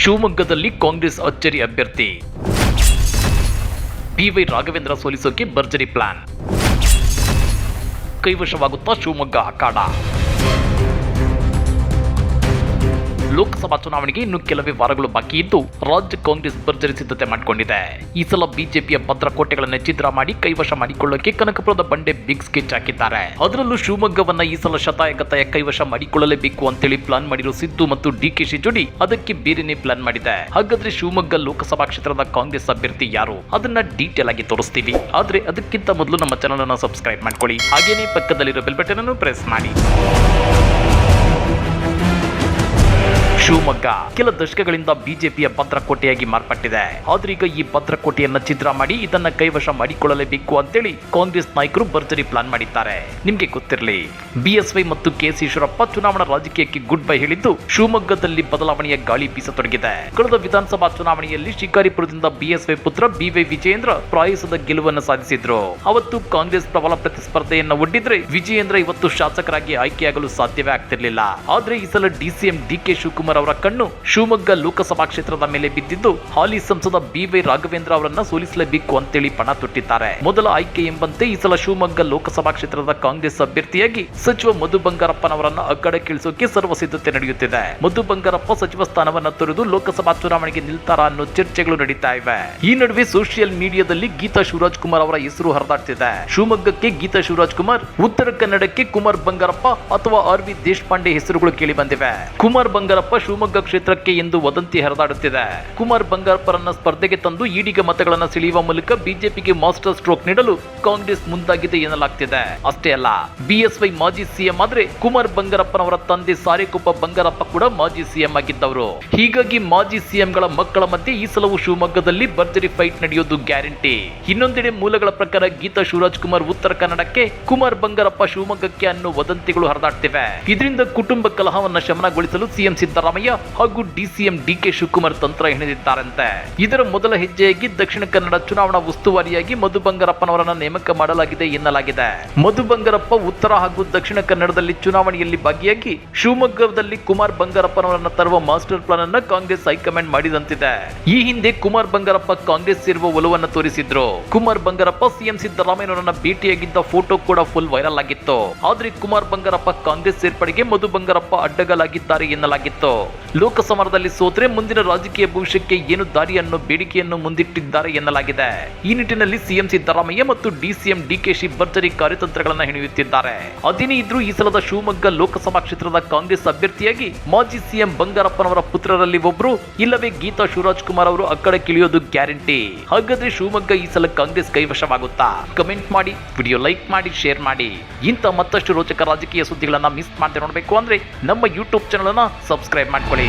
ಶಿವಮೊಗ್ಗದಲ್ಲಿ ಕಾಂಗ್ರೆಸ್ ಅಚ್ಚರಿ ಅಭ್ಯರ್ಥಿ. ಬಿವೈ ರಾಘವೇಂದ್ರ ಸೋಲಿಸೋಕೆ ಭರ್ಜರಿ ಪ್ಲಾನ್. ಕೈವಶವಾಗುತ್ತಾ ಶಿವಮೊಗ್ಗ ಅಖಾಡ. ಲೋಕಸಭಾ ಚುನಾವಣೆಗೆ ಇನ್ನು ಕೆಲವೇ ವಾರಗಳು ಬಾಕಿ ಇದ್ದು, ರಾಜ್ಯ ಕಾಂಗ್ರೆಸ್ ಭರ್ಜರಿ ಸಿದ್ಧತೆ ಮಾಡಿಕೊಂಡಿದೆ. ಈ ಸಲ ಬಿಜೆಪಿಯ ಭದ್ರಕೋಟೆಗಳನ್ನ ಚಿತ್ರ ಮಾಡಿ ಕೈವಶ ಮಾಡಿಕೊಳ್ಳಕ್ಕೆ ಕನಕಪುರದ ಬಂಡೆ ಬಿಗ್ ಸ್ಕೆಚ್ ಹಾಕಿದ್ದಾರೆ. ಅದರಲ್ಲೂ ಶಿವಮೊಗ್ಗವನ್ನ ಈ ಸಲ ಶತಾಯಗತಾಯ ಕೈವಶ ಮಾಡಿಕೊಳ್ಳಲೇಬೇಕು ಅಂತೇಳಿ ಪ್ಲಾನ್ ಮಾಡಿರೋ ಸಿದ್ದು ಮತ್ತು ಡಿ ಡಿಕೆಶಿ ಜೋಡಿ ಅದಕ್ಕೆ ಬೇರೆನೇ ಪ್ಲಾನ್ ಮಾಡಿದೆ. ಹಾಗಾದ್ರೆ ಶಿವಮೊಗ್ಗ ಲೋಕಸಭಾ ಕ್ಷೇತ್ರದ ಕಾಂಗ್ರೆಸ್ ಅಭ್ಯರ್ಥಿ ಯಾರು? ಅದನ್ನ ಡೀಟೇಲ್ ಆಗಿ ತೋರಿಸ್ತೀವಿ. ಆದ್ರೆ ಅದಕ್ಕಿಂತ ಮೊದಲು ನಮ್ಮ ಚಾನಲ್ ಅನ್ನು ಸಬ್ಸ್ಕ್ರೈಬ್ ಮಾಡ್ಕೊಳ್ಳಿ. ಹಾಗೇನೇ ಪಕ್ಕದಲ್ಲಿರೋ ಬೆಲ್ ಬಟನ್ ಅನ್ನು ಪ್ರೆಸ್ ಮಾಡಿ. ಶಿವಮೊಗ್ಗ. ಕೆಲ ದಶಕಗಳಿಂದ ಬಿಜೆಪಿಯ ಭದ್ರಕೋಟೆಯಾಗಿ ಮಾರ್ಪಟ್ಟಿದೆ. ಆದ್ರೆ ಈಗ ಈ ಭದ್ರಕೋಟೆಯನ್ನ ಚಿತ್ರ ಮಾಡಿ ಇದನ್ನ ಕೈವಶ ಮಾಡಿಕೊಳ್ಳಲೇಬೇಕು ಅಂತೇಳಿ ಕಾಂಗ್ರೆಸ್ ನಾಯಕರು ಭರ್ಜರಿ ಪ್ಲಾನ್ ಮಾಡಿದ್ದಾರೆ. ನಿಮ್ಗೆ ಗೊತ್ತಿರಲಿ ಬಿಎಸ್ವೈ ಮತ್ತು ಕೆಎಸ್ ಈಶ್ವರಪ್ಪ ಚುನಾವಣಾ ರಾಜಕೀಯಕ್ಕೆ ಗುಡ್ ಬೈ ಹೇಳಿದ್ದು ಶಿವಮೊಗ್ಗದಲ್ಲಿ ಬದಲಾವಣೆಯ ಗಾಳಿ ಬೀಸತೊಡಗಿದೆ. ಕಳೆದ ವಿಧಾನಸಭಾ ಚುನಾವಣೆಯಲ್ಲಿ ಶಿಕಾರಿಪುರದಿಂದ ಬಿಎಸ್ವೈ ಪುತ್ರ ಬಿವೈ ವಿಜಯೇಂದ್ರ ಪ್ರಾಯಸದ ಗೆಲುವನ್ನು ಸಾಧಿಸಿದ್ರು. ಅವತ್ತು ಕಾಂಗ್ರೆಸ್ ಪ್ರಬಲ ಪ್ರತಿಸ್ಪರ್ಧೆಯನ್ನ ಒಡ್ಡಿದ್ರೆ ವಿಜಯೇಂದ್ರ ಇವತ್ತು ಶಾಸಕರಾಗಿ ಆಯ್ಕೆಯಾಗಲು ಸಾಧ್ಯವೇ ಆಗ್ತಿರ್ಲಿಲ್ಲ. ಆದ್ರೆ ಈ ಸಲ ಡಿಸಿಎಂ ಡಿಕೆ ಶಿವಕುಮಾರ್ ಅವರ ಕಣ್ಣು ಶಿವಮೊಗ್ಗ ಲೋಕಸಭಾ ಕ್ಷೇತ್ರದ ಮೇಲೆ ಬಿದ್ದಿದ್ದು, ಹಾಲಿ ಸಂಸದ ಬಿವೈ ರಾಘವೇಂದ್ರ ಅವರನ್ನ ಸೋಲಿಸಲೇಬೇಕು ಅಂತೇಳಿ ಪಣ ತೊಟ್ಟಿದ್ದಾರೆ. ಮೊದಲ ಆಯ್ಕೆ ಎಂಬಂತೆ ಈ ಸಲ ಶಿವಮೊಗ್ಗ ಲೋಕಸಭಾ ಕ್ಷೇತ್ರದ ಕಾಂಗ್ರೆಸ್ ಅಭ್ಯರ್ಥಿಯಾಗಿ ಸಚಿವ ಮಧು ಬಂಗಾರಪ್ಪನವರನ್ನ ಅಗ್ಗಡಕ್ಕಿಳಿಸೋಕೆ ಸರ್ವ ಸಿದ್ಧತೆ ನಡೆಯುತ್ತಿದೆ. ಮಧು ಬಂಗಾರಪ್ಪ ಸಚಿವ ಸ್ಥಾನವನ್ನ ತೊರೆದು ಲೋಕಸಭಾ ಚುನಾವಣೆಗೆ ನಿಲ್ತಾರ ಅನ್ನೋ ಚರ್ಚೆಗಳು ನಡೀತಾ ಇವೆ. ಈ ನಡುವೆ ಸೋಷಿಯಲ್ ಮೀಡಿಯಾದಲ್ಲಿ ಗೀತಾ ಶಿವರಾಜ್ ಕುಮಾರ್ ಅವರ ಹೆಸರು ಹರಿದಾಡ್ತಿದೆ. ಶಿವಮೊಗ್ಗಕ್ಕೆ ಗೀತಾ ಶಿವರಾಜ್ ಕುಮಾರ್ ಉತ್ತರ ಕನ್ನಡಕ್ಕೆ ಕುಮಾರ್ ಬಂಗಾರಪ್ಪ ಅಥವಾ ಆರ್ ವಿ ದೇಶಪಾಂಡೆ ಹೆಸರುಗಳು ಕೇಳಿ ಬಂದಿವೆ. ಕುಮಾರ್ ಬಂಗಾರಪ್ಪ ಶಿವಮೊಗ್ಗ ಕ್ಷೇತ್ರಕ್ಕೆ ಎಂದು ವದಂತಿ ಹರಿದಾಡುತ್ತಿದೆ. ಕುಮಾರ್ ಬಂಗಾರಪ್ಪರನ್ನ ಸ್ಪರ್ಧೆಗೆ ತಂದು ಈಡಿಗ ಮತಗಳನ್ನ ಸೆಳೆಯುವ ಮೂಲಕ ಬಿಜೆಪಿಗೆ ಮಾಸ್ಟರ್ ಸ್ಟ್ರೋಕ್ ನೀಡಲು ಕಾಂಗ್ರೆಸ್ ಮುಂದಾಗಿದೆ ಎನ್ನಲಾಗ್ತಿದೆ. ಅಷ್ಟೇ ಅಲ್ಲ, ಬಿಎಸ್ವೈ ಮಾಜಿ ಸಿಎಂ ಆದ್ರೆ ಕುಮಾರ್ ಬಂಗಾರಪ್ಪನವರ ತಂದೆ ಸಾರಿಕುಪ್ಪ ಬಂಗಾರಪ್ಪ ಕೂಡ ಮಾಜಿ ಸಿಎಂ ಆಗಿದ್ದವರು. ಹೀಗಾಗಿ ಮಾಜಿ ಸಿಎಂಗಳ ಮಕ್ಕಳ ಮಧ್ಯೆ ಈ ಸಲವು ಶಿವಮೊಗ್ಗದಲ್ಲಿ ಭರ್ಜರಿ ಫೈಟ್ ನಡೆಯೋದು ಗ್ಯಾರಂಟಿ. ಇನ್ನೊಂದೆಡೆ ಮೂಲಗಳ ಪ್ರಕಾರ ಗೀತಾ ಶಿವರಾಜ್ ಕುಮಾರ್ ಉತ್ತರ ಕನ್ನಡಕ್ಕೆ ಕುಮಾರ್ ಬಂಗಾರಪ್ಪ ಶಿವಮೊಗ್ಗಕ್ಕೆ ಅನ್ನೋ ವದಂತಿಗಳು ಹರಿದಾಡ್ತಿವೆ. ಇದರಿಂದ ಕುಟುಂಬ ಕಲಹವನ್ನ ಶಮನಗೊಳಿಸಲು ಸಿಎಂ ಸಿದ್ದರಾಮಯ್ಯ ಹಾಗೂ ಡಿಸಿಎಂ ಡಿಕೆ ಶಿವಕುಮಾರ್ ತಂತ್ರ ಹೆಣೆದಿದ್ದಾರಂತೆ. ಇದರ ಮೊದಲ ಹೆಜ್ಜೆಯಾಗಿ ದಕ್ಷಿಣ ಕನ್ನಡ ಚುನಾವಣಾ ಉಸ್ತುವಾರಿಯಾಗಿ ಮಧು ಬಂಗಾರಪ್ಪನವರನ್ನ ನೇಮಕ ಮಾಡಲಾಗಿದೆ ಎನ್ನಲಾಗಿದೆ. ಮಧು ಬಂಗಾರಪ್ಪ ಉತ್ತರ ಹಾಗೂ ದಕ್ಷಿಣ ಕನ್ನಡದಲ್ಲಿ ಚುನಾವಣೆಯಲ್ಲಿ ಭಾಗಿಯಾಗಿ ಶಿವಮೊಗ್ಗದಲ್ಲಿ ಕುಮಾರ್ ಬಂಗಾರಪ್ಪನವರನ್ನ ತರುವ ಮಾಸ್ಟರ್ ಪ್ಲಾನ್ ಅನ್ನ ಕಾಂಗ್ರೆಸ್ ಹೈಕಮಾಂಡ್ ಮಾಡಿದಂತಿದೆ. ಈ ಹಿಂದೆ ಕುಮಾರ್ ಬಂಗಾರಪ್ಪ ಕಾಂಗ್ರೆಸ್ ಸೇರುವ ಒಲವನ್ನ ತೋರಿಸಿದ್ರು. ಕುಮಾರ್ ಬಂಗಾರಪ್ಪ ಸಿಎಂ ಸಿದ್ದರಾಮಯ್ಯನವರನ್ನ ಭೇಟಿಯಾಗಿದ್ದ ಫೋಟೋ ಕೂಡ ಫುಲ್ ವೈರಲ್ ಆಗಿತ್ತು. ಆದ್ರೆ ಕುಮಾರ್ ಬಂಗಾರಪ್ಪ ಕಾಂಗ್ರೆಸ್ ಸೇರ್ಪಡೆಗೆ ಮಧು ಬಂಗಾರಪ್ಪ ಅಡ್ಡಗಲಾಗಿದ್ದಾರೆ ಎನ್ನಲಾಗಿತ್ತು. ಲೋಕಸಮರದಲ್ಲಿ ಸೋತ್ರೆ ಮುಂದಿನ ರಾಜಕೀಯ ಭವಿಷ್ಯಕ್ಕೆ ಏನು ದಾರಿ ಅನ್ನೋ ಬೇಡಿಕೆಯನ್ನು ಮುಂದಿಟ್ಟಿದ್ದಾರೆ ಎನ್ನಲಾಗಿದೆ. ಈ ನಿಟ್ಟಿನಲ್ಲಿ ಸಿಎಂ ಸಿದ್ದರಾಮಯ್ಯ ಮತ್ತು ಡಿಸಿಎಂ ಡಿಕೆಶಿ ಭರ್ಜರಿ ಕಾರ್ಯತಂತ್ರಗಳನ್ನು ಹೆಣೆಯುತ್ತಿದ್ದಾರೆ ಅದೇನೇ ಇದ್ರೂ ಈ ಸಲದ ಶಿವಮೊಗ್ಗ ಲೋಕಸಭಾ ಕ್ಷೇತ್ರದ ಕಾಂಗ್ರೆಸ್ ಅಭ್ಯರ್ಥಿಯಾಗಿ ಮಾಜಿ ಸಿಎಂ ಬಂಗಾರಪ್ಪನವರ ಪುತ್ರರಲ್ಲಿ ಒಬ್ರು, ಇಲ್ಲವೇ ಗೀತಾ ಶಿವರಾಜ್ ಕುಮಾರ್ ಅವರು ಅಕ್ಕಡಕ್ಕಿಳಿಯೋದು ಗ್ಯಾರಂಟಿ. ಹಾಗಾದ್ರೆ ಶಿವಮೊಗ್ಗ ಈ ಸಲ ಕಾಂಗ್ರೆಸ್ ಕೈವಶವಾಗುತ್ತಾ? ಕಮೆಂಟ್ ಮಾಡಿ, ವಿಡಿಯೋ ಲೈಕ್ ಮಾಡಿ, ಶೇರ್ ಮಾಡಿ. ಇಂಥ ಮತ್ತಷ್ಟು ರೋಚಕ ರಾಜಕೀಯ ಸುದ್ದಿಗಳನ್ನ ಮಿಸ್ ಮಾಡದೆ ನೋಡಬೇಕು ಅಂದ್ರೆ ನಮ್ಮ ಯೂಟ್ಯೂಬ್ ಚಾನಲ್ ಅನ್ನ ಸಬ್ಸ್ಕ್ರೈಬ್ ಮಾಡ್ಕೊಳ್ಳಿ